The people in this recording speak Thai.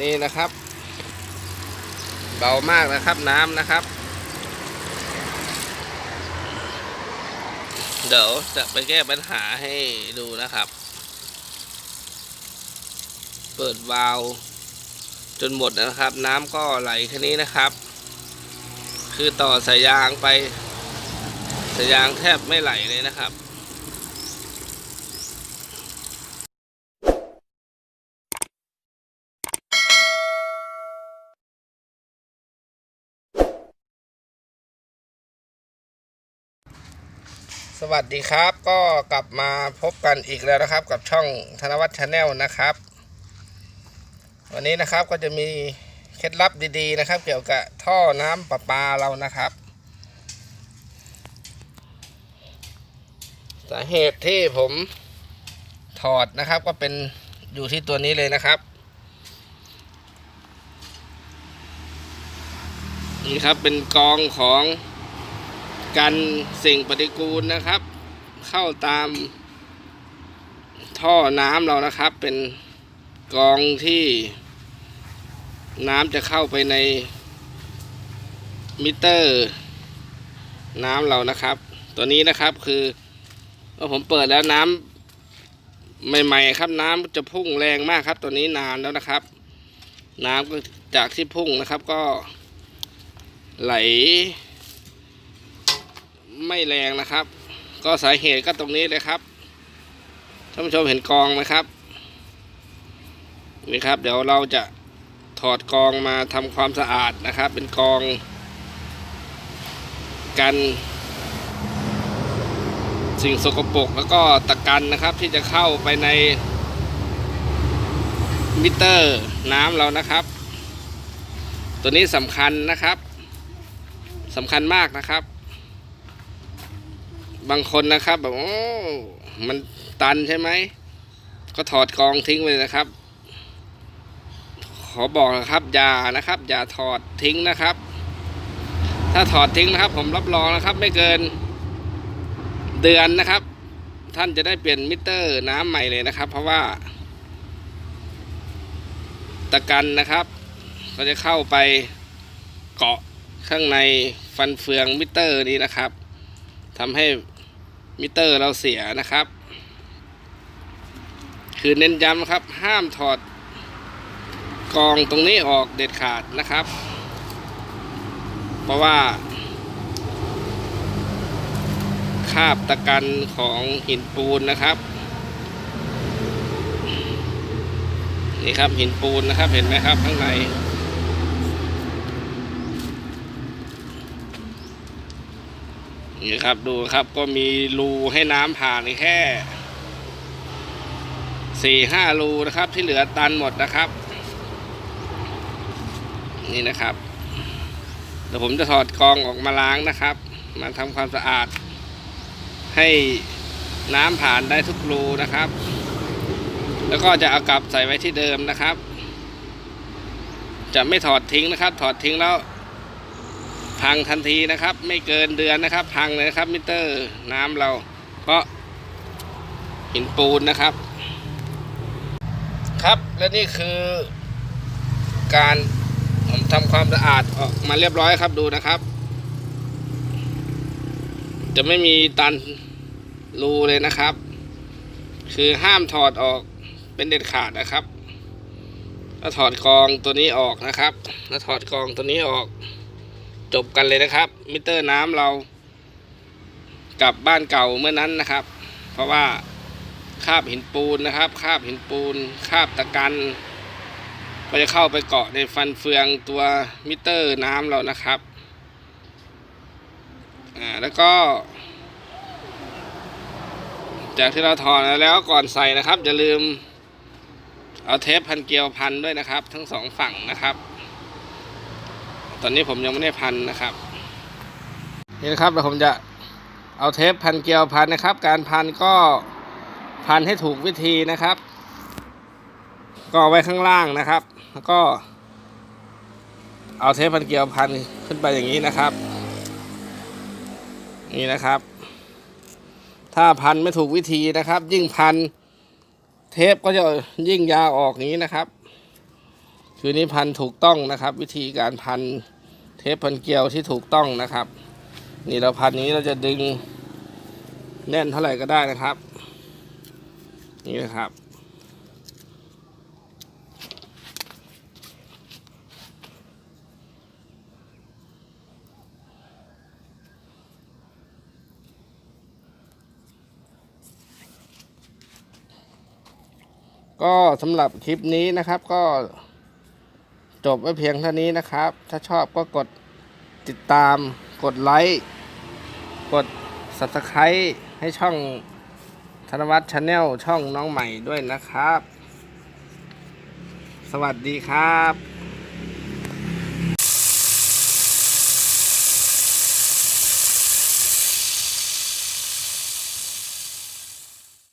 นี่นะครับ เบามากนะครับน้ำนะครับ เดี๋ยวจะไปแก้ปัญหาให้ดูนะครับ เปิดวาล์วจนหมดนะครับ น้ำก็ไหลแค่นี้นะครับ คือต่อสายยางไปสายยางแทบไม่ไหลเลยนะครับ สวัสดีครับก็กลับมาพบกันอีกแล้วนะครับ กับช่องธนวัฒน์ชาแนลนะครับ วันนี้นะครับก็จะมีเคล็ดลับดีๆนะครับ เกี่ยวกับท่อน้ำประปาเรานะครับ สาเหตุที่ผมถอดนะครับก็เป็นอยู่ที่ตัวนี้เลยนะครับ นี่ครับเป็นกองของ กันสิ่งปฏิกูลนะครับ เข้าตามท่อน้ำเรานะครับ เป็นกองที่น้ำจะเข้าไปในมิเตอร์น้ำเรานะครับ ตัวนี้นะครับคือเมื่อผมเปิดแล้วน้ำใหม่ ๆ ครับน้ำจะพุ่งแรงมากครับ ตัวนี้นานแล้วนะครับ น้ำจากที่พุ่งนะครับก็ไหล ไม่แรงนะครับ ก็สาเหตุก็ตรงนี้เลยครับท่านผู้ชมเห็นกองไหมครับนี่ครับ เดี๋ยวเราจะถอดกองมาทำความสะอาดนะครับ เป็นกอง กันสิ่งสกปรกแล้วก็ตะกันนะครับ ที่จะเข้าไปในมิเตอร์น้ำเรานะครับ ตัวนี้สำคัญนะครับสำคัญมากนะครับ บางคนนะครับ แบบโอ้มันตันใช่ไหม ก็ถอดกองทิ้งไปเลยนะครับ ขอบอกนะครับ อย่านะครับ อย่าถอดทิ้งนะครับ ถ้าถอดทิ้งนะครับ ผมรับรองนะครับ ไม่เกิน เดือนนะครับ ท่านจะได้เปลี่ยนมิเตอร์น้ำใหม่เลยนะครับ เพราะว่า ตะกันนะครับ ก็จะเข้าไปเกาะข้างในฟันเฟืองมิเตอร์นี้นะครับทำให้ มิเตอร์เราเสียนะครับ คือเน้นย้ำครับ ห้ามถอดกองตรงนี้ออกเด็ดขาดนะครับ เพราะว่าคาบตะกันของหินปูนนะครับนี่ครับหินปูนนะครับเห็นไหมครับข้างใน นี่ครับดูครับก็มีรูให้น้ำผ่านแค่สี่ห้ารูนะครับ ที่เหลือตันหมดนะครับ นี่นะครับเดี๋ยวผมจะถอดกองออกมาล้างนะครับ มาทำความสะอาด ให้น้ำผ่านได้ทุกรูนะครับ แล้วก็จะเอากลับใส่ไว้ที่เดิมนะครับ จะไม่ถอดทิ้งนะครับ ถอดทิ้งแล้ว พังทันทีนะครับ ไม่เกินเดือนนะครับ พังเลยครับมิเตอร์น้ำเรา เพราะหินปูนนะครับ ครับและนี่คือ การผมทำความสะอาดออกมาเรียบร้อยครับดูนะครับ จะไม่มีตันรูเลยนะครับ คือห้ามถอดออกเป็นเด็ดขาดนะครับ แล้วถอดกองตัวนี้ออกนะครับ แล้วถอดกองตัวนี้ออก จบกันเลยนะครับ มิเตอร์น้ำเรากลับบ้านเก่าเมื่อนั้นนะครับ เพราะว่าคาบหินปูนนะครับ คาบหินปูน คาบตะกันก็จะเข้าไปเกาะในฟันเฟืองตัวมิเตอร์น้ำเรานะครับอ่าแล้วก็ จากที่เราถอดแล้วก่อนใส่นะครับอย่าลืมเอาเทปพันเกลียวพันด้วยนะครับ ทั้งสองฝั่งนะครับ ตอนนี้ผมยังไม่ได้พันนะครับ นี่นะครับเดี๋ยวผมจะเอาเทปพันเกลียวพันนะครับ การพันก็พันให้ถูกวิธีนะครับ ก็ไว้ข้างล่างนะครับ แล้วก็เอาเทปพันเกลียวพันขึ้นไปอย่างนี้นะครับ นี่นะครับ ถ้าพันไม่ถูกวิธีนะครับ ยิ่งพันเทปก็จะยิ่งยาวออกอย่างนี้นะครับคคือนี่พันถูกต้องนะครับ วิธีการพัน เทปพันเกลียวที่ถูกต้องนะครับนี่เราพันนี้เราจะดึงแน่นเท่าไหร่ก็ได้นะครับ นี่นะครับ ก็สำหรับคลิปนี้นะครับก็ จบไว้เพียงเท่านี้นะครับ ถ้าชอบก็กดติดตาม กดไลค์ กด subscribe ให้ช่องธนวัฒน์ชาแนลช่องน้องใหม่ด้วยนะครับ สวัสดีครับ